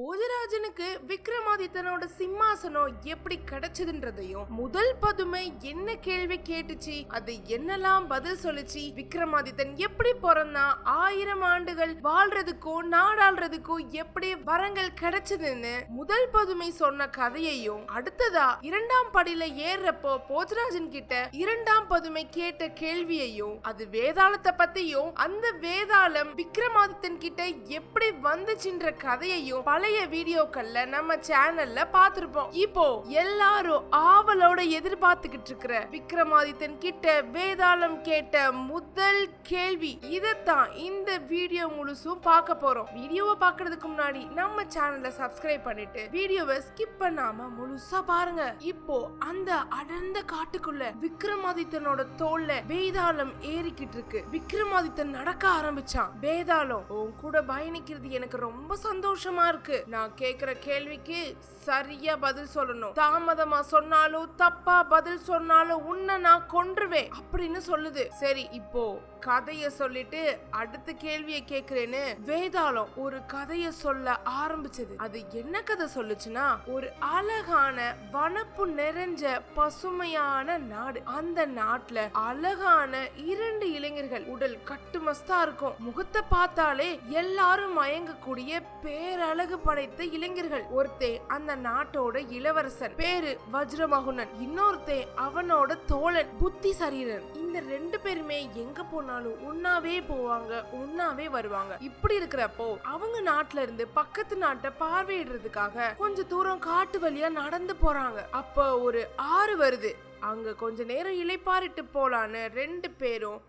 போஜராஜனுக்கு விக்ரமாதித்தனோட சிம்மாசனம் எப்படி கிடைச்சதுன்றதையும் முதல் பதுமை என்ன கேள்வி கேட்டுச்சு அது என்னெல்லாம் பதில் சொல்லுச்சு விக்ரமாதித்தன் எப்படி பிறந்தான் ஆயிரம் ஆண்டுகள் வாழ்றதுக்கோ நாடாளுறதுக்கோ எப்படி வரங்கள் கிடைச்சதுன்னு முதல் பதுமை சொன்ன கதையையும் அடுத்ததா இரண்டாம் படியில ஏறுறப்போ போஜராஜன் கிட்ட இரண்டாம் பதுமை கேட்ட கேள்வியையும் அது வேதாளத்தை பத்தியும் அந்த வேதாளம் விக்ரமாதித்தன் கிட்ட எப்படி வந்துச்சுன்ற கதையையும் பழைய வீடியோக்கள்ல நம்ம சேனல்ல பார்த்திருப்போம். இப்போ எல்லாரும் ஆவலோட எதிர்பார்த்துக்கிட்டு இருக்கிற விக்ரமாதித்தன் கிட்ட வேதாளம் கேட்ட முதல் கேள்வி. இதத்தான் இந்த வீடியோ முழுசும் பார்க்க போறோம். வீடியோவை பார்க்கறதுக்கு முன்னாடி நம்ம சேனலை சப்ஸ்கிரைப் பண்ணிட்டு வீடியோவை ஸ்கிப் பண்ணாம முழுசா பாருங்க. இப்போ அந்த அடர்ந்த காட்டுக்குள்ள விக்ரமாதித்தனோட தோல்ல வேதாளம் ஏறிக்கிட்டு இருக்கு. விக்ரமாதித்தன் நடக்க ஆரம்பிச்சான். வேதாளம் உன் கூட பயணிக்கிறது எனக்கு ரொம்ப சந்தோஷமா இருக்கு. நான் கேக்குற கேள்விக்கு சரியா பதில் சொல்லணும். தாமதமா சொன்னாலும் தப்பா பதில் சொன்னாலும் உன்னை நான் கொன்றுவேன் அப்படின்னு சொல்லுது. சரி இப்போ கதைய சொல்லிட்டு அடுத்த கேள்வியை கேக்குறேன்னு வேதாளம் ஒரு கதைய சொல்ல ஆரம்பிச்சது. அது என்ன கதை சொல்லுச்சுன்னா ஒரு அழகான வனப்பு நிறைஞ்ச பசுமையான நாடு. அந்த நாட்டுல அழகான இரண்டு இளைஞர்கள் உடல் கட்டுமஸ்தா இருக்கும். முகத்தை பார்த்தாலே எல்லாரும் மயங்கக்கூடிய பேரழகு படைத்த இளைஞர்கள் ஒருத்தே அந்த நாட்டோட இளவரசன் பேரு வஜ்ரமகுனன் இன்னொருத்தே அவனோட தோழன் புத்தி சரீரன் இந்த ரெண்டு பேருமே எங்க போனாலும் ஒன்னாவே போவாங்க ஒன்னாவே வருவாங்க. இப்படி இருக்கிறப்போ அவங்க நாட்டுல இருந்து பக்கத்து நாட்டை பார்வையிடுறதுக்காக கொஞ்ச தூரம் காட்டு வழியா நடந்து போறாங்க. அப்ப ஒரு ஆறு வருது. அங்க கொஞ்ச நேரம் இலைப்பாரிட்டு போலான்னு ரெண்டு பேரும்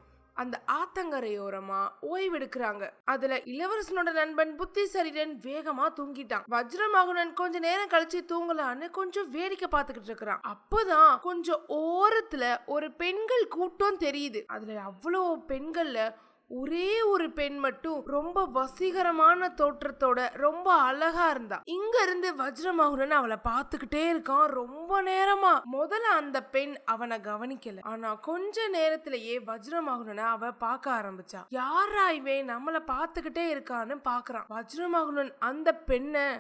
அந்த ஆத்தங்கரையோரமா ஓய்வெடுக்கிறாங்க. அதுல இளவரசனோட நண்பன் புத்திசரிடன் வேகமா தூங்கிட்டான். வஜ்ரமகுனன் கொஞ்ச நேரம் கழிச்சு தூங்கலான்னு கொஞ்சம் வேடிக்கை பார்த்துக்கிட்டு இருக்கிறான். அப்போதான் கொஞ்சம் ஓரத்துல ஒரு பெண்கள் கூட்டம் தெரியுது. அதுல அவ்வளோ பெண்கள்ல ஒரே ஒரு பெண் மட்டும் ரொம்ப வசீகரமான தோற்றத்தோட ரொம்ப அழகா இருந்தா. இங்க இருந்து வஜ்ரமகுரன் அவளை பார்த்துக்கிட்டே இருக்கான். ரொம்ப நேரமா முதல்ல அந்த பெண் அவனை கவனிக்கல. ஆனா கொஞ்ச நேரத்திலேயே வஜ்ரமகுரனை அவ பார்க்க ஆரம்பிச்சா. யாரா இவன் பார்த்துக்கிட்டே இருக்கான்னு பாக்குறான் வஜ்ரமகுரன் அந்த பெண்ணை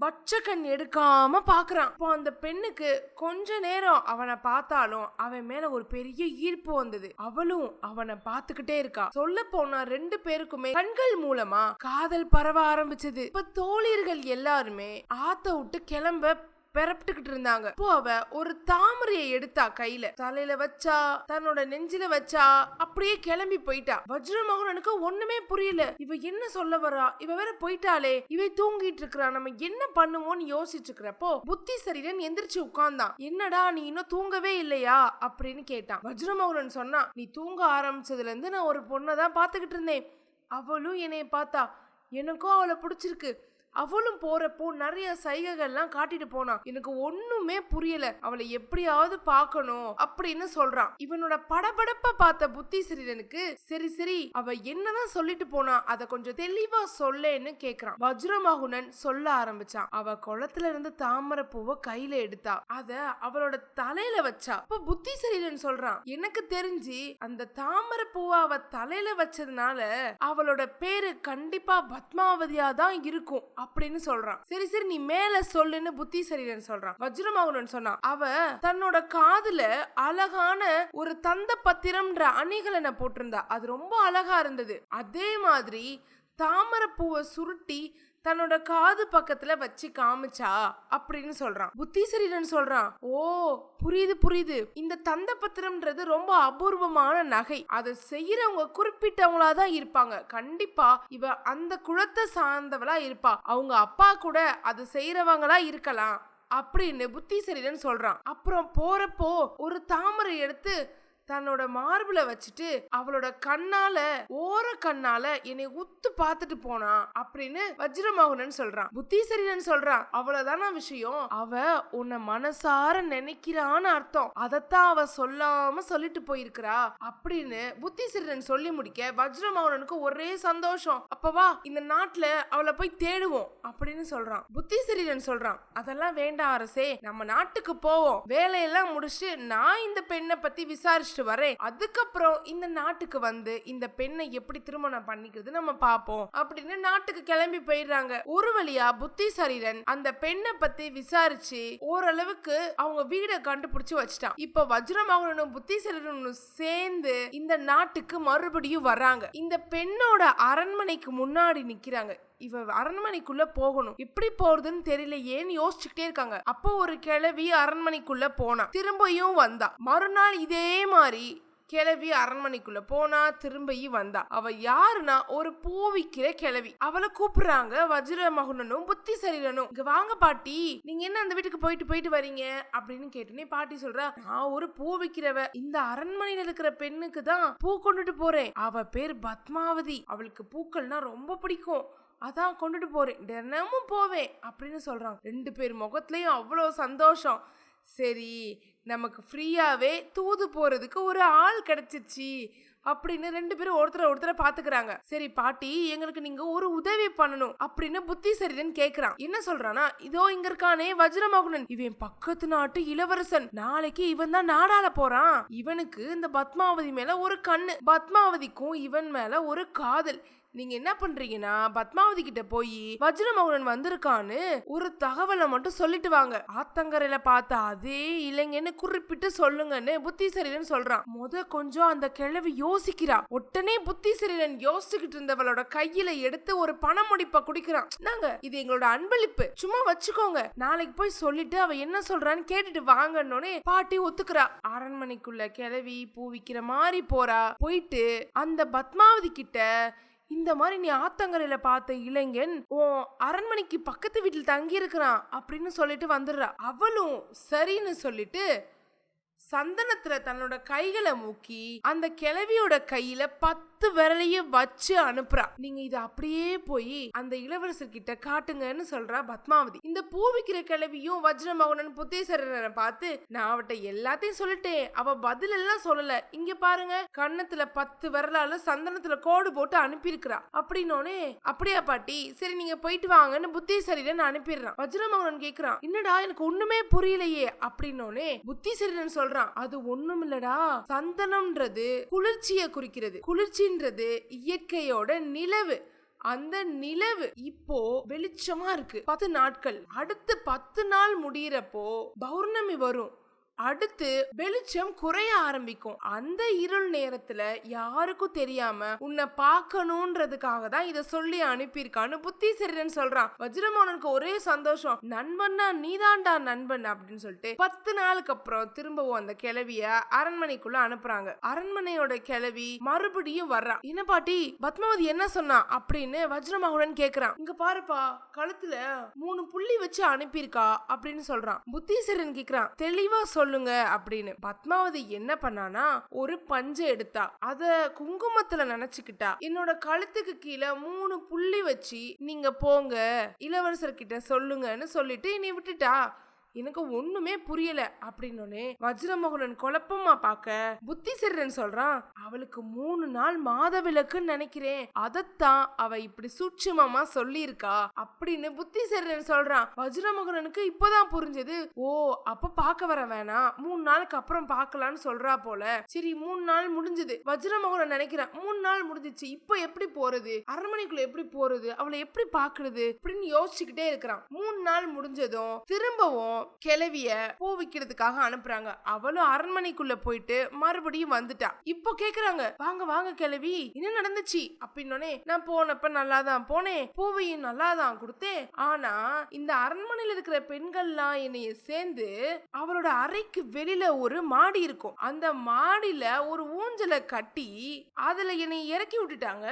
பட்சக்கண் எடுக்காம பாக்குறான். இப்போ அந்த பெண்ணுக்கு கொஞ்ச நேரம் அவனை பார்த்தாலும் அவன் மேல ஒரு பெரிய ஈர்ப்பு வந்தது. அவளும் அவனை பார்த்துக்கிட்டே இருக்கா. சொல்ல போனா ரெண்டு பேருக்குமே கண்கள் மூலமா காதல் பரவ ஆரம்பிச்சது. இப்ப தோழியர்கள் எல்லாருமே ஆத்த விட்டு கிளம்ப பெறப்பட்டுக்கிட்டு இருந்தாங்க. இப்போ அவ ஒரு தாமரையை எடுத்தா கையில. தலையில வச்சா தன்னோட நெஞ்சில வச்சா அப்படியே கிளம்பி போயிட்டா. வஜ்ரமோகனுக்கு ஒண்ணுமே புரியல. இவ என்ன சொல்ல வரா? இவ வேற போயிட்டாளே. இவ தூங்கிட்டு இருக்கிறா. நம்ம என்ன பண்ணுவோம்னு யோசிச்சு இருக்கிறப்போ புத்தி சரீரன் எந்திரிச்சு உட்கார்ந்தான் என்னடா நீ இன்னும் தூங்கவே இல்லையா? அப்படின்னு கேட்டான். வஜ்ரமோகன் சொன்னா நீ தூங்க ஆரம்பிச்சதுல இருந்து நான் ஒரு பொண்ணை தான் பாத்துக்கிட்டு இருந்தேன். அவளும் என்னைய பார்த்தா. எனக்கும் அவளை பிடிச்சிருக்கு. அவளும் போறப்போ நிறைய சைகைகள்லாம் காட்டிட்டு போனான் எனக்கு ஒண்ணுமே புரியல. அவளை எப்படியாவது பார்க்கணும் அப்படின்னு சொல்றான். இவனோட படபடப்ப பார்த்த புத்தி சிறிதனுக்கு சரி சரி அவ என்னதான் சொல்லிட்டு போனா அதை கொஞ்சம் தெளிவா சொல்லேன்னு கேக்குறான். வஜ்ரமாகுனன் சொல்ல ஆரம்பிச்சான். அவ குளத்துல இருந்து தாமரை பூவை கையில எடுத்தா அத அவளோட தலையில வச்சா. அப்போ புத்திசரீலன் சொல்றான் எனக்கு தெரிஞ்சு அந்த தாமரை பூவை அவ தலையில வச்சதுனால அவளோட பேரு கண்டிப்பா பத்மாவதியா தான் இருக்கும். அப்படின்னு சொல்றான். சரி சரி நீ மேல சொல்லுன்னு புத்தி சரியில்லைன்னு சொல்றான். வஜ்ரமகுனன் சொன்னான் அவ தன்னோட காதுல அழகான ஒரு தந்த பத்திரம்ன்ற அணிகலனை போட்டிருந்தா. அது ரொம்ப அழகா இருந்தது. அதே மாதிரி தாமரைப்பூவை சுருட்டி தன்னோட காது பக்கத்துல வச்சு காமிச்சா அப்படின்னு சொல்றான். புத்திசரீரன் சொல்றான் ஓ புரியுது புரியுது. இந்த தந்த பத்திரம்ன்றது ரொம்ப அபூர்வமான நகை. அதை செய்யறவங்க குறிப்பிட்டவங்களா தான் இருப்பாங்க. கண்டிப்பா இவ அந்த குலத்தை சார்ந்தவளா இருப்பா. அவங்க அப்பா கூட அதை செய்யறவங்களா இருக்கலாம். அப்படின்னு புத்திசரீரன் சொல்றான். அப்புறம் போறப்போ ஒரு தாமரை எடுத்து தன்னோட மார்பில் வச்சுட்டு அவளோட கண்ணால ஓர கண்ணால என்னை உத்து பார்த்துட்டு போனா அப்படின்னு வஜ்ரமோகனன் சொல்றான். புத்திசரீரன் சொல்றான் அவ்வளவுதானா விஷயம்? அவ உன்னை மனசார நினைக்கிறான்னு அர்த்தம். அதத்தான் அவ சொல்லாம சொல்லிட்டு போயிருக்கிறா அப்படின்னு புத்திசரீரன் சொல்லி முடிக்க வஜ்ரமோகனனுக்கு ஒரே சந்தோஷம். அப்பவா இந்த நாட்டுல அவளை போய் தேடுவோம் அப்படின்னு சொல்றான். புத்திசரீரன் சொல்றான் அதெல்லாம் வேண்டாம் அரசே நம்ம நாட்டுக்கு போவோம். வேலையெல்லாம் முடிச்சு நான் இந்த பெண்ணை பத்தி விசாரிச்சு முடிச்சுட்டு வரேன். அதுக்கப்புறம் இந்த நாட்டுக்கு வந்து இந்த பெண்ணை எப்படி திருமணம் பண்ணிக்கிறது நம்ம பார்ப்போம் அப்படின்னு நாட்டுக்கு கிளம்பி போயிடுறாங்க. ஒரு வழியா புத்திசாலிரன் அந்த பெண்ணை பத்தி விசாரிச்சு ஓரளவுக்கு அவங்க வீடை கண்டுபிடிச்சு வச்சுட்டான். இப்ப வஜ்ரமாகனும் புத்திசாலிரனும் சேர்ந்து இந்த நாட்டுக்கு மறுபடியும் வர்றாங்க இந்த பெண்ணோட அரண்மனைக்கு முன்னாடி நிக்கிறாங்க. இவ அரண்மனைக்குள்ள போகணும். எப்படி போறதுன்னு தெரியல. ஏன்னு யோசிச்சுக்கிட்டே இருக்காங்க. அப்போ ஒரு கிழவி அரண்மனைக்குள்ள போனா திரும்பியும் வந்தா. மறுநாள் இதே மாதிரி கிழவி அரண்மனைக்குள்ள போனா திரும்பி வந்தா. அவ யாருன்னா ஒரு பூ விக்கிற கிழவி. அவளை கூப்பிடுறாங்க. வஜ்ர மகுனனும் புத்தி சரீரனும் இங்க வாங்க பாட்டி. நீங்க என்ன அந்த வீட்டுக்கு போயிட்டு போயிட்டு வரீங்க? அப்படின்னு கேட்டுனே பாட்டி சொல்றா நான் ஒரு பூ விக்கிறவ. இந்த அரண்மனையில இருக்கிற பெண்ணுக்கு தான் பூ கொண்டுட்டு போறேன். அவ பேர் பத்மாவதி. அவளுக்கு பூக்கள்னா ரொம்ப பிடிக்கும். அதான் கொண்டுட்டு போறேன். தினமும் போவேன் அப்படின்னு சொல்றாங்க. ரெண்டு பேர் முகத்துலயும் அவ்வளோ சந்தோஷம். சரி நமக்கு ஃப்ரீயாவே தூது போறதுக்கு ஒரு ஆள் கிடைச்சிச்சு அப்படின்னு ரெண்டு பேரும் ஒருத்தர ஒருத்தர பாத்துக்கிறாங்க. சரி பாட்டி எங்களுக்கு நீங்க ஒரு உதவி பண்ணணும் அப்படின்னு புத்தி சரிதன் கேக்குறான். என்ன சொல்றானா இதோ இங்க இருக்கானே வஜ்ரமகுனன் இவன் பக்கத்து நாட்டு இளவரசன். நாளைக்கு இவன் தான் நாடால போறான். இவனுக்கு இந்த பத்மாவதி மேல ஒரு கண்ணு. பத்மாவதிக்கும் இவன் மேல ஒரு காதல். நீங்க என்ன பண்றீங்கன்னா பத்மாவதி கிட்ட போய் வஜ்ரமௌனன் வந்திருக்கான்னு ஒரு தகவலை மட்டும் சொல்லிட்டு வாங்க. ஆத்தங்கரையில பார்த்த அதே இளைஞன்னு குறிப்பிட்டு சொல்லுங்கன்னு புத்திசரீரன் சொல்றான். முத கொஞ்சம் அந்த கிழவி யோசிக்கிறா. உடனே புத்திசரீரன் யோசிச்சுக்கிட்டு இருந்தவளோட கையில எடுத்து ஒரு பணமுடிப்ப குடிக்கிறான். நாங்க இது எங்களோட அன்பளிப்பு. சும்மா வச்சுக்கோங்க. நாளைக்கு போய் சொல்லிட்டு அவ என்ன சொல்றான்னு கேட்டுட்டு வாங்கன்னு பாட்டி ஒத்துக்கிறா. அரண்மனைக்குள்ள கிழவி பூ விக்கிற மாதிரி போறா. போயிட்டு அந்த பத்மாவதி கிட்ட இந்த மாதிரி நீ ஆத்தங்கரையில பார்த்த இளைஞன் உன் அரண்மனைக்கு பக்கத்து வீட்டில் தங்கி இருக்கிறான் அப்படின்னு சொல்லிட்டு வந்துடுறா. அவளும் சரின்னு சொல்லிட்டு சந்தனத்துல தன்னோட கைகளை மூக்கி அந்த கிளவியோட கையில பத்து பத்து விரலையும் வச்சு அனுப்புறா. நீங்க இதை அப்படியே போய் அந்த இளவரசர் கிட்ட காட்டுங்கன்னு சொல்றா பத்மாவதி. இந்த பூ விக்கிற கிழவியும் வஜ்ரமௌனன் புத்தேசரனை பார்த்து நான் அவட்ட எல்லாத்தையும் சொல்லிட்டேன். அவ பதில் எல்லாம் சொல்லல. இங்க பாருங்க. கன்னத்துல பத்து விரலால சந்தனத்துல கோடு போட்டு அனுப்பியிருக்கிறா. அப்படின்னோனே அப்படியா பாட்டி. சரி நீங்க போயிட்டு வாங்கன்னு புத்தேசரீரன் அனுப்பிடுறான். வஜ்ரமௌனன் கேக்குறான். என்னடா எனக்கு ஒண்ணுமே புரியலையே. அப்படின்னோனே புத்திசரீரன் சொல்றான் அது ஒண்ணும் இல்லடா சந்தனம்ன்றது குளிர்ச்சியை குறிக்கிறது. குளிர்ச்சி அப்படின்றது இயற்கையோட நிலவு. அந்த நிலவு இப்போ வெளிச்சமா இருக்கு. பத்து நாட்கள். அடுத்து பத்து நாள் முடியிறப்போ பௌர்ணமி வரும். அடுத்து வெளிச்சம் குறைய ஆரம்பிக்கும். அந்த இருள் நேரத்துல யாருக்கும் தெரியாம உன்னை பார்க்கணுன்றதுக்காக தான் இதை சொல்லி அனுப்பியிருக்கான்னு புத்தி சரின்னு சொல்றான். வஜ்ரமோகனுக்கு ஒரே சந்தோஷம் நண்பன்னா நீதான்டா நண்பன் அப்படின்னு சொல்லிட்டு பத்து நாளுக்கு அப்புறம் திரும்பவும் அந்த கிளவிய அரண்மனைக்குள்ள அனுப்புறாங்க. அரண்மனையோட கிளவி மறுபடியும் வர்றான். என்ன பாட்டி பத்மாவதி என்ன சொன்னா? அப்படின்னு வஜ்ரமோகன் கேக்குறான். இங்க பாருப்பா கழுத்துல மூணு புள்ளி வச்சு அனுப்பியிருக்கா அப்படின்னு சொல்றான். புத்திசரன் கேக்குறான். தெளிவா சொல்லுங்க அப்படின்னு. பத்மாவதி என்ன பண்ணானா ஒரு பஞ்சை எடுத்தா. அத குங்குமத்துல நினைச்சுக்கிட்டா. என்னோட கழுத்துக்கு கீழே மூணு புள்ளி வச்சு நீங்க போங்க இளவரசர் கிட்ட சொல்லுங்கன்னு சொல்லிட்டு என்னை விட்டுட்டா. எனக்கு ஒண்ணுமே புரியல அப்படின்னோடனே வஜ்ரமோகனன் குழப்பமா பார்க்க புத்திசரன் சொல்றான் அவளுக்கு மூணு நாள் மாதவிலக்குன்னு நினைக்கிறேன். அதத்தான் அவ இப்படி சூட்சுமமா சொல்லியிருக்கா அப்படின்னு புத்திசரன் சொல்றான். வஜ்ரமோகனனுக்கு இப்பதான் புரிஞ்சது ஓ அப்ப பார்க்க வர வேணாம். மூணு நாளுக்கு அப்புறம் பார்க்கலான்னு சொல்றா போல. சரி மூணு நாள் முடிஞ்சது. வஜ்ரமோகனன் நினைக்கிறான் மூணு நாள் முடிஞ்சிச்சு இப்போ எப்படி போறது? அரண்மனைக்குள்ள எப்படி போறது? அவளை எப்படி பாக்குறது அப்படின்னு யோசிச்சுக்கிட்டே இருக்கிறான். மூணு நாள் முடிஞ்சதும் திரும்பவும் கிளவிய பூ விக்கிறதுக்காக அனுப்புறாங்க. அவளும் அரண்மனைக்குள்ள போயிட்டு மறுபடியும் வந்துட்டா. இப்போ கேக்குறாங்க வாங்க வாங்க கிளவி என்ன நடந்துச்சு? அப்படின்னோடனே நான் போனப்ப நல்லா தான் போனேன் பூவையும் நல்லா தான் கொடுத்தேன். ஆனா இந்த அரண்மனையில இருக்கிற பெண்கள்லாம் என்னைய சேர்ந்து அவளோட அறைக்கு வெளியில ஒரு மாடி இருக்கும். அந்த மாடியில ஒரு ஊஞ்சலை கட்டி அதுல என்னை இறக்கி விட்டுட்டாங்க.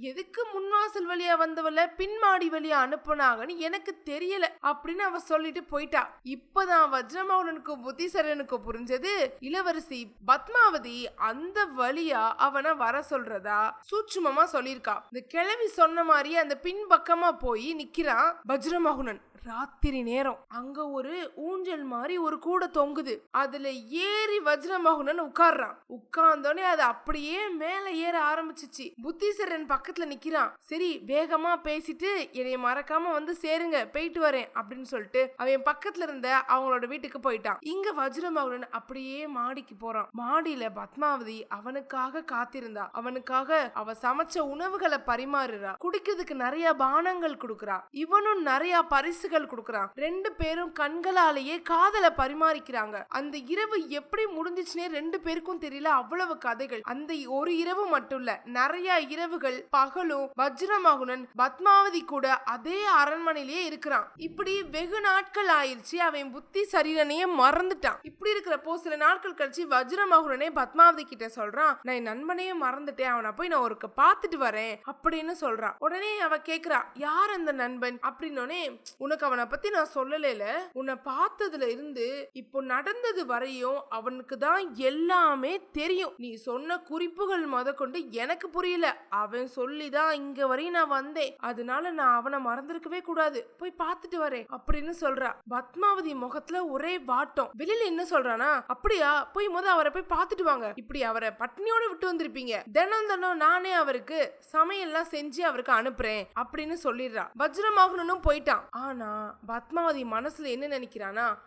எதுக்கு முன்வாசல் வழியா வந்தவள பின்மாடி வழியா அனுப்புனாங்கன்னு எனக்கு தெரியல அப்படின்னு அவ சொல்லிட்டு போயிட்டா. இப்பதான் வஜ்ரமௌலனுக்கும் புத்திசரனுக்கு புரிஞ்சது இளவரசி பத்மாவதி அந்த வழியா அவனை வர சொல்றதா சூட்சுமமா சொல்லியிருக்கா. இந்த கிழவி சொன்ன மாதிரி அந்த பின்பக்கமா போய் நிக்கிறான் வஜ்ரமோகனன் ராத்திரி நேரம். அங்க ஒரு ஊஞ்சல் மாதிரி ஒரு கூடை தொங்குது. அதுல ஏறி வஜ்ரமோகனன் உட்கார்றான் உட்கார்ந்தோடனே அது அப்படியே மேல ஏற ஆரம்பிச்சிச்சு. புத்திசரன் பக்கத்துல நிக்கிறான். சரி வேகமா பேசிட்டு என்னைய மறக்காம வந்து சேருங்க போயிட்டு வரேன் அப்படின்னு சொல்லிட்டு அவன் பக்கத்துல இருந்த அவங்களோட வீட்டுக்கு போயிட்டான். இங்க வஜ்ரமோகனன் அப்படியே மாடிக்கு போறான். மாடியில பத்மாவதி அவனுக்காக காத்திருந்தா. அவனுக்காக அவ சமைச்ச உணவுகளை பரிமாறுறா. குடிக்கிறதுக்கு நிறைய பானங்கள் கொடுக்குறா. இவனும் நிறைய பரிசுகள் கொடுக்குறான். ரெண்டு பேரும் கண்களாலேயே காதலை பரிமாறிக்கிறாங்க. அந்த இரவு எப்படி முடிஞ்சுச்சுனே ரெண்டு பேருக்கும் தெரியல அவ்வளவு கதைகள். அந்த ஒரு இரவு மட்டும் இல்ல நிறைய இரவுகள் பகலும் வஜ்ரமகுனன் பத்மாவதி கூட அதே அரண்மனையிலேயே இருக்கிறான். இப்படி வெகு நாட்கள் ஆயிடுச்சு அவன் புத்தி சரீரனையே மறந்துட்டான். இப்படி இருக்கிறப்போ சில நாட்கள் கழிச்சு வஜ்ரமகுனனே பத்மாவதி கிட்ட சொல்றான் நான் என் நண்பனையே மறந்துட்டேன் அவனை போய் நான் ஒருக்க பார்த்துட்டு வரேன் அப்படின்னு சொல்றான். உடனே அவ கேக்குறா யார் அந்த நண்பன்? அப்படின்னோடனே உனக்கு அவனை பத்தி நான் சொல்லலைல. உன்னை பார்த்ததுல இருந்து இப்போ நடந்தது வரையும் அவனுக்கு தான் எல்லாமே தெரியும். நீ சொன்ன குறிப்புகள் முதற்கொண்டு எனக்கு புரியல. அவன் சொல்லி தான் இங்க வரையும் நான் வந்தேன். அதனால நான் அவனை மறந்துருக்கவே கூடாது. போய் பார்த்துட்டு வரேன் அப்படின்னு சொல்றா. பத்மாவதி முகத்துல ஒரே வாட்டம். வெளியில என்ன சொல்றானா? அப்படியா போய் முத அவரை போய் பார்த்துட்டு வாங்க. இப்படி அவரை பட்னியோட விட்டு வந்திருப்பீங்க. தினம் தினம் நானே அவருக்கு சமையல்லாம் செஞ்சு அவருக்கு அனுப்புறேன் அப்படின்னு சொல்லிடுறா. வஜ்ரமோகனனும் போயிட்டான். ஆனா பத்மாவதி மனசில் என்ன நினைக்கிறானா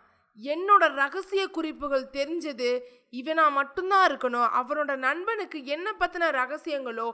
என்னோட ரகசிய குறிப்புகள் தெரிஞ்சது இவனா மட்டும்தான் இருக்கணும். அவரோட நண்பனுக்கு என்ன பற்றின ரகசியங்களோ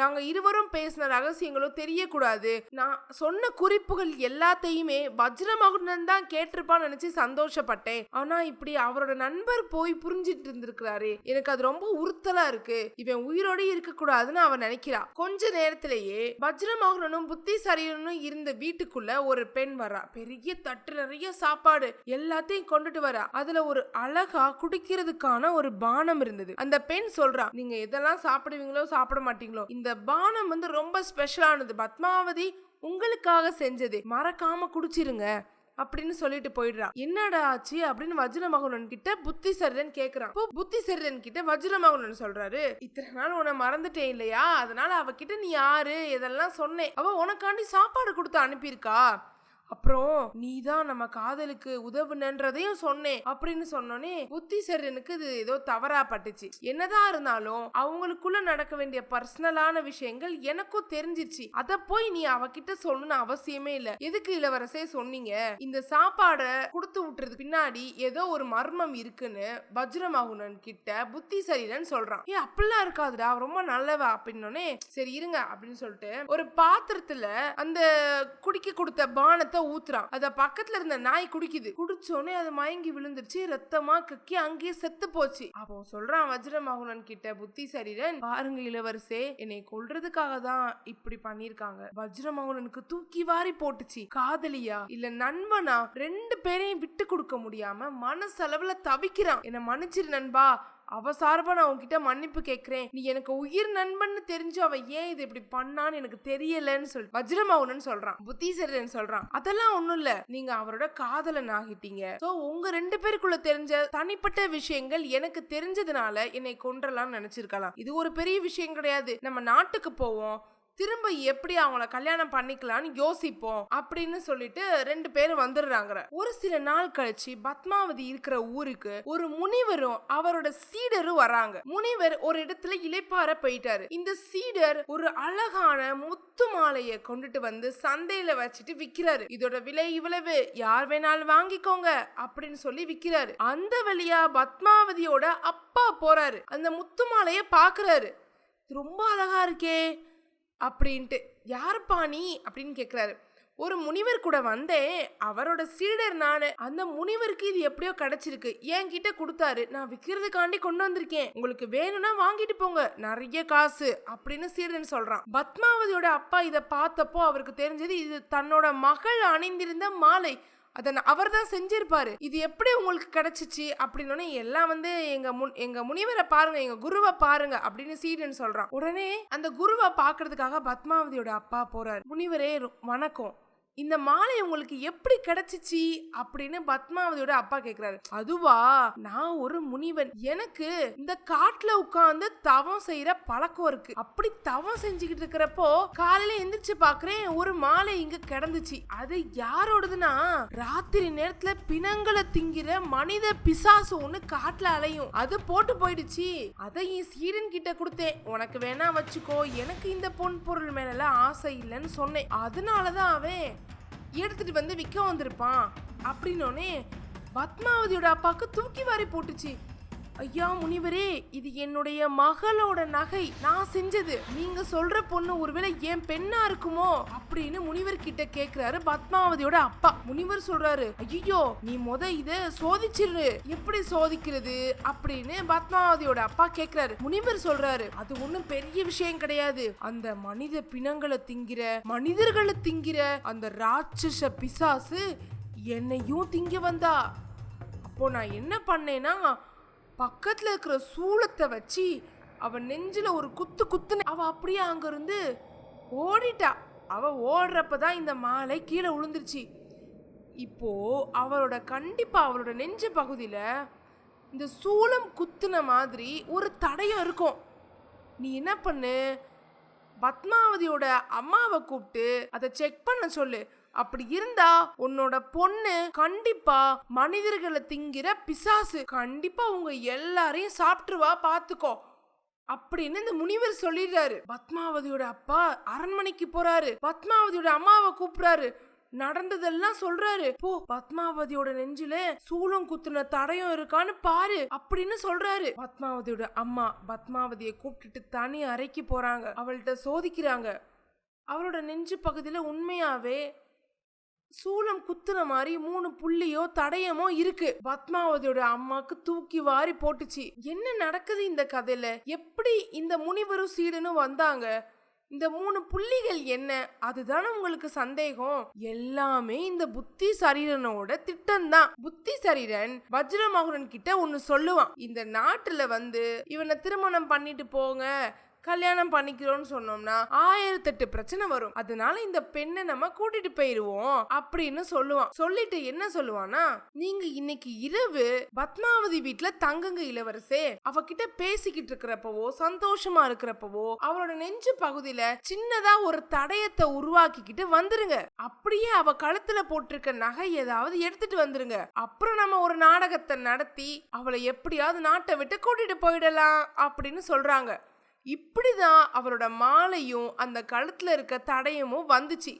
நாங்கள் இருவரும் பேசின ரகசியங்களும் தெரியக்கூடாது. நான் சொன்ன குறிப்புகள் எல்லாத்தையுமே வஜ்ரமகுடன் தான் கேட்டிருப்பான்னு நினச்சி சந்தோஷப்பட்டேன். ஆனால் இப்படி அவரோட நண்பர் போய் புரிஞ்சிட்டு இருந்திருக்கிறாரு எனக்கு அது ரொம்ப உறுத்தலா இருக்கு. இவன் உயிரோடு இருக்கக்கூடாதுன்னு அவன் நினைக்கிறா. கொஞ்ச நேரத்திலேயே வஜ்ரமோகனும் புத்திசாரியனும் இருந்த வீட்டுக்குள்ள ஒரு பெண் வரா. பெரிய தட்டு நிறைய சாப்பாடு எல்லாத்தையும் கொண்டுட்டு வரா. அதுல ஒரு அழகா குடிக்கிறதுக்கான ஒரு பானம் இருந்தது. அந்த பெண் சொல்றா நீங்க எதெல்லாம் சாப்பிடுவீங்களோ சாப்பிட மாட்டீங்களோ இந்த இந்த பானம் வந்து ரொம்ப ஸ்பெஷலானது. பத்மாவதி உங்களுக்காக செஞ்சது. மறக்காம குடிச்சிருங்க அப்படின்னு சொல்லிட்டு போயிடுறான் என்னடா ஆச்சு அப்படின்னு வஜ்ரமகுனன் கிட்ட புத்தி சரிதன் கேக்குறான் புத்தி சரிதன் கிட்ட வஜ்ரமகுனன் சொல்றாரு இத்தனை நாள் உன்னை மறந்துட்டேன் இல்லையா? அதனால அவகிட்ட நீ யாரு? இதெல்லாம் சொன்னேன். அவ உனக்காண்டி சாப்பாடு கொடுத்து அனுப்பியிருக்கா. அப்புறம் நீ தான் நம்ம காதலுக்கு உதவுனன்றதையும் சொன்னேன். அப்படின்னு சொன்னோனே புத்திசரனுக்கு இது ஏதோ தவறா பட்டுச்சு. என்னதான் இருந்தாலும் அவங்களுக்குள்ள நடக்க வேண்டிய பர்சனலான விஷயங்கள் எனக்கும் தெரிஞ்சிருச்சு. அத போய் நீ அவகிட்ட சொல்லணும்னு அவசியமே இல்ல. எதுக்கு இளவரசே சொன்னீங்க? இந்த சாப்பாடை கொடுத்து விட்டுறது பின்னாடி ஏதோ ஒரு மர்மம் இருக்குன்னு வஜ்ரமகுனன் கிட்ட புத்திசரீரன் சொல்றான். ஏ அப்படிலாம் இருக்காதுடா. ரொம்ப நல்லவா. அப்படின்னோடனே சரி இருங்க. அப்படின்னு சொல்லிட்டு ஒரு பாத்திரத்துல அந்த குடிக்க கொடுத்த பானத்தை ஊத்துறான். அத பக்கத்துல இருந்த நாய் குடிக்குது. குடிச்சோடனே அது மயங்கி விழுந்துருச்சு. ரத்தமா கக்கி அங்கேயே செத்து போச்சு. அப்போ சொல்றான் வஜ்ரமகுனன் கிட்ட புத்தி சரீரன் பாருங்க இளவரசே. என்னை கொல்றதுக்காக தான் இப்படி பண்ணிருக்காங்க வஜ்ரமகுனனுக்கு தூக்கி வாரி போட்டுச்சு. காதலியா? இல்ல நண்பனா? ரெண்டு பேரையும் விட்டு கொடுக்க முடியாம மனசளவுல தவிக்கிறான். என்ன மன்னிச்சிரு நண்பா. அவ சார்பாக நான் உன்கிட்ட மன்னிப்பு கேட்குறேன் நீ எனக்கு உயிர் நண்பன்னு தெரிஞ்சு அவ ஏன் இது இப்படி பண்ணான்னு எனக்கு தெரியலன்னு சொல்லி வஜ்ரமௌனன் சொல்றான். புத்திசரன் சொல்றான். அதெல்லாம் ஒன்றும் இல்லை. நீங்க அவரோட காதலன் ஆகிட்டீங்க. ஸோ உங்க ரெண்டு பேருக்குள்ள தெரிஞ்ச தனிப்பட்ட விஷயங்கள் எனக்கு தெரிஞ்சதுனால என்னை கொன்றலாம்னு நினைச்சிருக்கலாம். இது ஒரு பெரிய விஷயம் கிடையாது. நம்ம நாட்டுக்கு போவோம். திரும்ப எப்படி அவங்கள கல்யாணம் பண்ணிக்கலாம்னு யோசிப்போம் அப்படின்னு சொல்லிட்டு ரெண்டு பேரும் வந்துடுறாங்க ஒரு சில நாள் கழிச்சு பத்மாவதி இருக்கிற ஊருக்கு ஒரு முனிவரும் அவரோட சீடரும் வராங்க. முனிவர் ஒரு இடத்துல இளைப்பாற போயிட்டாரு. இந்த சீடர் ஒரு அழகான முத்து மாலையை கொண்டுட்டு வந்து சந்தையில வச்சுட்டு விக்கிறாரு. இதோட விலை இவ்வளவு? யார் வேணாலும் வாங்கிக்கோங்க அப்படின்னு சொல்லி விக்கிறாரு. அந்த வழியா பத்மாவதியோட அப்பா போறாரு. அந்த முத்து மாலையை பாக்குறாரு. ரொம்ப அழகா இருக்கே. அப்படின்ட்டு. யாருப்பா நீ? அப்படின்னு கேட்குறாரு ஒரு முனிவர் கூட வந்தேன். அவரோட சீடர் நான். அந்த முனிவருக்கு இது எப்படியோ கிடைச்சிருக்கு. என்கிட்ட கொடுத்தாரு. நான் விற்கிறதுக்காண்டி கொண்டு வந்திருக்கேன். உங்களுக்கு வேணும்னா வாங்கிட்டு போங்க. நிறைய காசு அப்படின்னு சீடன் சொல்றான். பத்மாவதியோட அப்பா இதை பார்த்தப்போ அவருக்கு தெரிஞ்சது இது தன்னோட மகள் அணிந்திருந்த மாலை. அதை அவர் தான் செஞ்சிருப்பாரு. இது எப்படி உங்களுக்கு கிடைச்சிச்சு? அப்படின்னோடனே எல்லாம் வந்து எங்க முன் எங்க முனிவரை பாருங்க எங்க குருவை பாருங்க அப்படின்னு சீடன் சொல்றான். உடனே அந்த குருவை பாக்குறதுக்காக பத்மாவதியோட அப்பா போறாரு. முனிவரே வணக்கம். இந்த மாலை உங்களுக்கு எப்படி கிடைச்சிச்சு அப்படின்னு பத்மாவதியோட அப்பா கேக்குறாரு. அதுவா? நான் ஒரு முனிவன். எனக்கு இந்த காட்டுல உட்கார்ந்து தவம் செய்யற பழக்கம் இருக்கு. அப்படி தவம் செஞ்சுக்கிட்டு இருக்கிறப்போ காலையில எந்திரிச்சு பாக்குறேன் ஒரு மாலை இங்க கிடந்துச்சு. அது யாரோடதுன்னா ராத்திரி நேரத்துல பிணங்களை திங்கிற மனித பிசாசு ஒண்ணு காட்டுல அலையும். அது போட்டு போயிடுச்சு. அதை என் சீடன் கிட்ட கொடுத்தேன். உனக்கு வேணா வச்சுக்கோ. எனக்கு இந்த பொன் பொருள் மேல ஆசை இல்லைன்னு சொன்னேன். அதனாலதான் அவன் எடுத்துட்டு வந்து விற்க வந்திருப்பான். அப்படின்னோடனே பத்மாவதியோட அப்பாவுக்கு தூக்கி வாரி போட்டுச்சு. ஐயா முனிவரே இது என்னுடைய மகளோட நகை. நான் செஞ்சது. நீங்க சொல்ற பொண்ணு ஒருவேளை என் பெண்ணா இருக்குமோ? அப்படின்னு முனிவர் கிட்ட கேக்குறாரு பத்மாவதியோட அப்பா. முனிவர் சொல்றாரு ஐயோ நீ முத இத சோதிச்சிரு. எப்படி சோதிக்கிறது? அப்படின்னு பத்மாவதியோட அப்பா கேக்குறாரு. முனிவர் சொல்றாரு அது ஒண்ணும் பெரிய விஷயம் கிடையாது. அந்த மனித பிணங்களை திங்கிற மனிதர்களை திங்கிற அந்த ராட்சச பிசாசு என்னையும் திங்க வந்தா. அப்போ நான் என்ன பண்ணேன்னா பக்கத்தில் இருக்கிற சூளத்தை வச்சு அவன் நெஞ்சில் ஒரு குத்து குத்துன அவ அப்படியே அங்கேருந்து ஓடிட்டா. அவ ஓடுறப்ப தான் இந்த மாலை கீழே விழுந்துருச்சு. இப்போ அவளோட கண்டிப்பாக அவளோட நெஞ்சு பகுதியில் இந்த சூளம் குத்துன மாதிரி ஒரு தடயம் இருக்கும். நீ என்ன பண்ணு? பத்மாவதியோட அம்மாவை கூப்பிட்டு அதை செக் பண்ண சொல்லு. அப்படி இருந்தா உன்னோட பொண்ணு கண்டிப்பா மனிதர்களை திங்கிற பிசாசு. கண்டிப்பா உங்க எல்லாரையும் சாப்பிட்டுருவா பாத்துக்கோ. அப்படின்னு இந்த முனிவர் சொல்லிடுறாரு. பத்மாவதியோட அப்பா அரண்மனைக்கு போறாரு. பத்மாவதியோட அம்மாவை கூப்பிடுறாரு. நடந்ததெல்லாம் சொல்றாரு. போ பத்மாவதியோட நெஞ்சில சூளம் குத்துன தடையும் இருக்கான்னு பாரு அப்படின்னு சொல்றாரு. பத்மாவதியோட அம்மா பத்மாவதியை கூப்பிட்டுட்டு தனி அறைக்கு போறாங்க. அவள்கிட்ட சோதிக்கிறாங்க. அவளோட நெஞ்சு பகுதியில் உண்மையாவே சூளம் குத்துன மாதிரி மூணு புள்ளியோ தடயமோ இருக்கு. பத்மாவதியோட அம்மாக்கு தூக்கி வாரி போட்டுச்சு. என்ன நடக்குது இந்த கதையில? எப்படி இந்த முனிவரும் சீடனும் வந்தாங்க? இந்த மூணு புள்ளிகள் என்ன? அதுதானே உங்களுக்கு சந்தேகம். எல்லாமே இந்த புத்தி சரீரனோட திட்டம் தான் புத்தி சரீரன் வஜ்ரமகுரன் கிட்ட ஒன்னு சொல்லுவான். இந்த நாட்டுல வந்து இவனை திருமணம் பண்ணிட்டு போங்க. கல்யாணம் பண்ணிக்கிறோம்னு சொன்னோம்னா ஆயிரத்தெட்டு பிரச்சனை வரும். அதனால இந்த பெண்ணை நம்ம கூட்டிட்டு போயிருவோம் அப்படின்னு சொல்லுவான். சொல்லிட்டு என்ன சொல்லுவானா நீங்க இன்னைக்கு இரவு பத்மாவதி வீட்டுல தங்குங்க இளவரசே. அவகிட்ட பேசிக்கிட்டு இருக்கிறப்பவோ சந்தோஷமா இருக்கிறப்பவோ அவளோட நெஞ்சு பகுதியில சின்னதா ஒரு தடயத்தை உருவாக்கிக்கிட்டு வந்துருங்க. அப்படியே அவ கழுத்துல போட்டிருக்க நகை ஏதாவது எடுத்துட்டு வந்துருங்க. அப்புறம் நம்ம ஒரு நாடகத்தை நடத்தி அவளை எப்படியாவது நாட்டை விட்டு கூட்டிட்டு போயிடலாம் அப்படின்னு சொல்றாங்க. இப்படி தான் அவரோட மாலையும் அந்த கழுத்தில் இருக்க தடயமும் வந்துச்சு.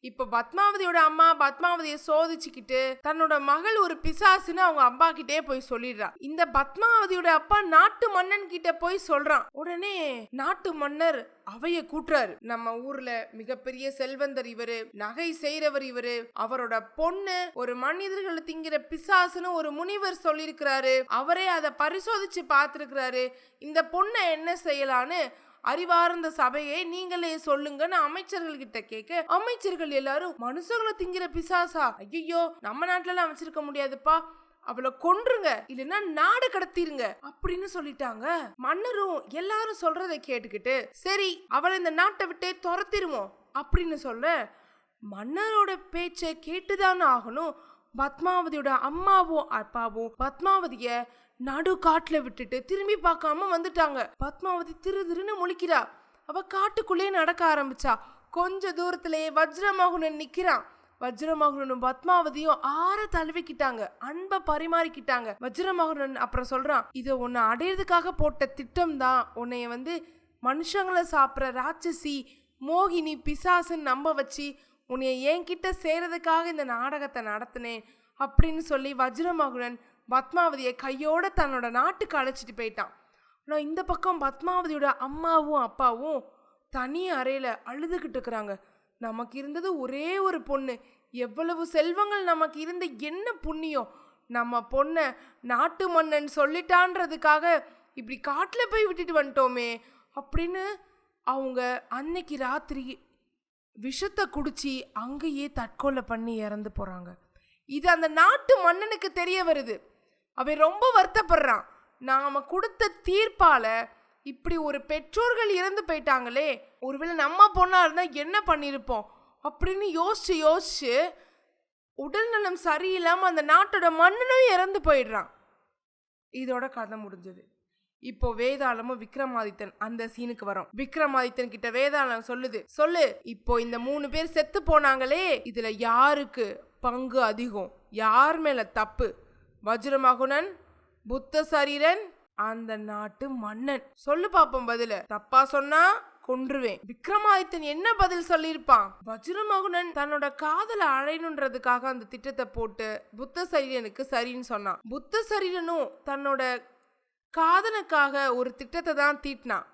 இப்ப பத்மாவதியோட அம்மா பத்மாவதியை சோதிச்சுக்கிட்டு தன்னோட மகள் ஒரு பிசாசுன்னு அவங்க அப்பா கிட்டே போய் சொல்லிடுறா. இந்த பத்மாவதியோட அப்பா நாட்டு மன்னன் கிட்ட போய் சொல்றான். உடனே நாட்டு மன்னர் அவைய கூட்டுறாரு நம்ம ஊர்ல மிகப்பெரிய செல்வந்தர் இவரு நகை செய்யறவர் இவரு அவரோட பொண்ணு ஒரு மனிதர்கள் திங்கிற பிசாசுன்னு ஒரு முனிவர் சொல்லியிருக்கிறாரு. அவரே அதை பரிசோதிச்சு பார்த்திருக்கிறாரு. இந்த பொண்ணை என்ன செய்யலான்னு அறிவார்ந்த சபையை நீங்களே சொல்லுங்கன்னு அமைச்சர்கள் கிட்ட கேட்க அமைச்சர்கள் எல்லாரும் மனுஷங்களை திங்கிற பிசாசா? ஐயோ நம்ம நாட்டுல வச்சிருக்க முடியாதுப்பா. அவளை கொன்றுங்க இல்லைன்னா நாடு கடத்திருங்க. அப்படின்னு சொல்லிட்டாங்க. மன்னரும் எல்லாரும் சொல்றதை கேட்டுக்கிட்டு சரி அவளை இந்த நாட்டை விட்டே துரத்திருவோம். அப்படின்னு சொல்ல மன்னரோட பேச்சை கேட்டுதான் ஆகணும். பத்மாவதியோட அம்மாவும் அப்பாவும் பத்மாவதிய நடு காட்டுல விட்டுட்டு திரும்பி பார்க்காம வந்துட்டாங்க. பத்மாவதி திரு திருன்னு முழிக்கிறா. அவ காட்டுக்குள்ளே நடக்க ஆரம்பிச்சா. கொஞ்ச தூரத்திலேயே வஜ்ரமகுனன் நிக்கிறான். வஜ்ரமகுனனும் பத்மாவதியும் ஆற தழுவிக்கிட்டாங்க. அன்பை பரிமாறிக்கிட்டாங்க. வஜ்ரமகுனன் அப்புறம் சொல்றான் இதை உன்னை அடையிறதுக்காக போட்ட திட்டம் தான் உன்னைய வந்து மனுஷங்களை சாப்பிட்ற ராட்சசி மோகினி பிசாசுன்னு நம்ப வச்சு உன்னைய என்கிட்ட சேரதுக்காக இந்த நாடகத்தை நடத்தினேன். அப்படின்னு சொல்லி வஜ்ரமகுனன் பத்மாவதியை கையோட தன்னோட நாட்டுக்கு அழைச்சிட்டு போயிட்டான். ஆனால் இந்த பக்கம் பத்மாவதியோட அம்மாவும் அப்பாவும் தனி அறையில் அழுதுகிட்டு இருக்கிறாங்க. நமக்கு இருந்தது ஒரே ஒரு பொண்ணு. எவ்வளவு செல்வங்கள் நமக்கு இருந்த என்ன புண்ணியம்? நம்ம பொண்ணை நாட்டு மன்னன் சொல்லிட்டான்றதுக்காக இப்படி காட்டில் போய் விட்டுட்டு வந்துட்டோமே அப்படின்னு அவங்க அன்னைக்கு ராத்திரி விஷத்தை குடிச்சு அங்கேயே தற்கொலை பண்ணி இறந்து போகிறாங்க இது அந்த நாட்டு மன்னனுக்கு தெரிய வருது. அவன் ரொம்ப வருத்தப்படுறான். நாம் கொடுத்த தீர்ப்பால் இப்படி ஒரு பெற்றோர்கள் இறந்து போயிட்டாங்களே ஒருவேளை நம்ம பொண்ணாக இருந்தால் என்ன பண்ணியிருப்போம் அப்படின்னு யோசிச்சு யோசிச்சு உடல்நலம் சரியில்லாமல் அந்த நாட்டோட மன்னனும் இறந்து போயிடுறான். இதோட கதை முடிஞ்சது. இப்போ வேதாளமும் விக்ரமாதித்தன் அந்த சீனுக்கு வரோம். விக்ரமாதித்தன் கிட்ட வேதாளம் சொல்லுது. சொல்லு இப்போ இந்த மூணு பேர் செத்து போனாங்களே இதுல யாருக்கு பங்கு அதிகம்? யார் மேல தப்பு? வஜ்ரமகுணன் புத்த சரீரன் அந்த நாட்டு மன்னன். சொல்லு பாப்போம் பதில. தப்பா சொன்னா கொன்றுவேன். விக்ரமாதித்தன் என்ன பதில் சொல்லியிருப்பான்? வஜ்ரமகுணன் தன்னோட காதல அழையணுன்றதுக்காக அந்த திட்டத்தை போட்டு புத்த சரீரனுக்கு சரின்னு சொன்னான். புத்த சரீரனும் தன்னோட காதலுக்காக ஒரு திட்டத்தை தான் தீட்டினான்.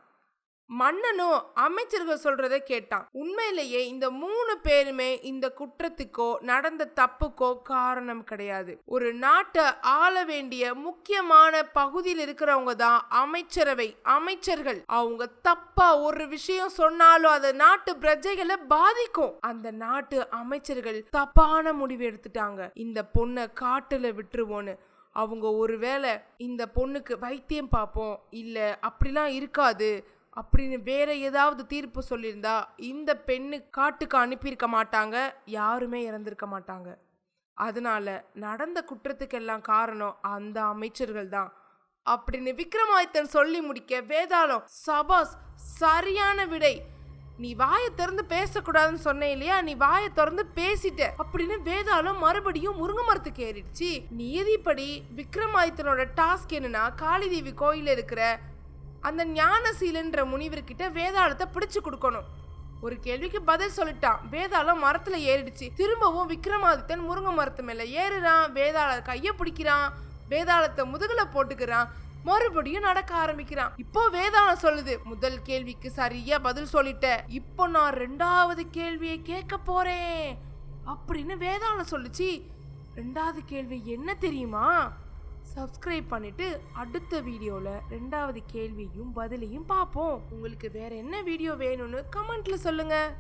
மன்னனும் அமைச்சர்கள் சொல்றதை கேட்டான். உண்மையிலேயே இந்த மூணு பேருமே இந்த குற்றத்துக்கோ நடந்த தப்புக்கோ காரணம் கிடையாது. ஒரு நாட்டை ஆள வேண்டிய முக்கியமான பகுதியில் இருக்கிறவங்க தான் அமைச்சரவை அமைச்சர்கள். அவங்க தப்பா ஒரு விஷயம் சொன்னாலும் அது நாட்டு பிரஜைகளை பாதிக்கும். அந்த நாட்டு அமைச்சர்கள் தப்பான முடிவு எடுத்துட்டாங்க. இந்த பொண்ணை காட்டுல விட்டுருவோன்னு. அவங்க ஒருவேளை இந்த பொண்ணுக்கு வைத்தியம் பார்ப்போம் இல்லை அப்படிலாம் இருக்காது. அப்படின்னு வேற ஏதாவது தீர்ப்பு சொல்லியிருந்தா இந்த பெண்ணு காட்டுக்கு அனுப்பியிருக்க மாட்டாங்க யாருமே இறந்திருக்க மாட்டாங்க. அதனால நடந்த குற்றத்துக்கெல்லாம் காரணம் அந்த அமைச்சர்கள் தான். அப்படின்னு விக்ரமாதித்தன் சொல்லி முடிக்க வேதாளம் சபாஸ் சரியான விடை. நீ வாயை திறந்து பேசக்கூடாதுன்னு சொன்னேன் இல்லையா? நீ வாயை திறந்து பேசிட்ட. அப்படின்னு வேதாளம் மறுபடியும் முருங்கை மரத்துக்கு ஏறிடுச்சு. நீதிப்படி விக்ரமாதித்தனோட டாஸ்க் என்னன்னா காளிதேவி கோயில இருக்கிற அந்த ஞானசீலன்ற முனிவர்கிட்ட வேதாளத்தை பிடிச்சு கொடுக்கணும். ஒரு கேள்விக்கு பதில் சொல்லிட்டான். வேதாளம் மரத்துல ஏறிடுச்சு. திரும்பவும் விக்ரமாதித்தன் முருங்கை மரத்து மேல ஏறுறான். வேதாள கைய பிடிக்கிறான். வேதாளத்தை முதுகுல போட்டுக்கிறான். மறுபடியும் நடக்க ஆரம்பிக்கிறான். இப்போ வேதாளம் சொல்லுது முதல் கேள்விக்கு சரியா பதில் சொல்லிட்ட. இப்போ நான் ரெண்டாவது கேள்வியை கேட்க போறேன். அப்படின்னு வேதாளம் சொல்லுச்சு. ரெண்டாவது கேள்வி என்ன தெரியுமா? சப்ஸ்கிரைப் பண்ணிவிட்டு அடுத்த வீடியோவில் ரெண்டாவது கேள்வியும் பதிலையும் பார்ப்போம். உங்களுக்கு வேறு என்ன வீடியோ வேணும்னு கமெண்ட்டில் சொல்லுங்கள்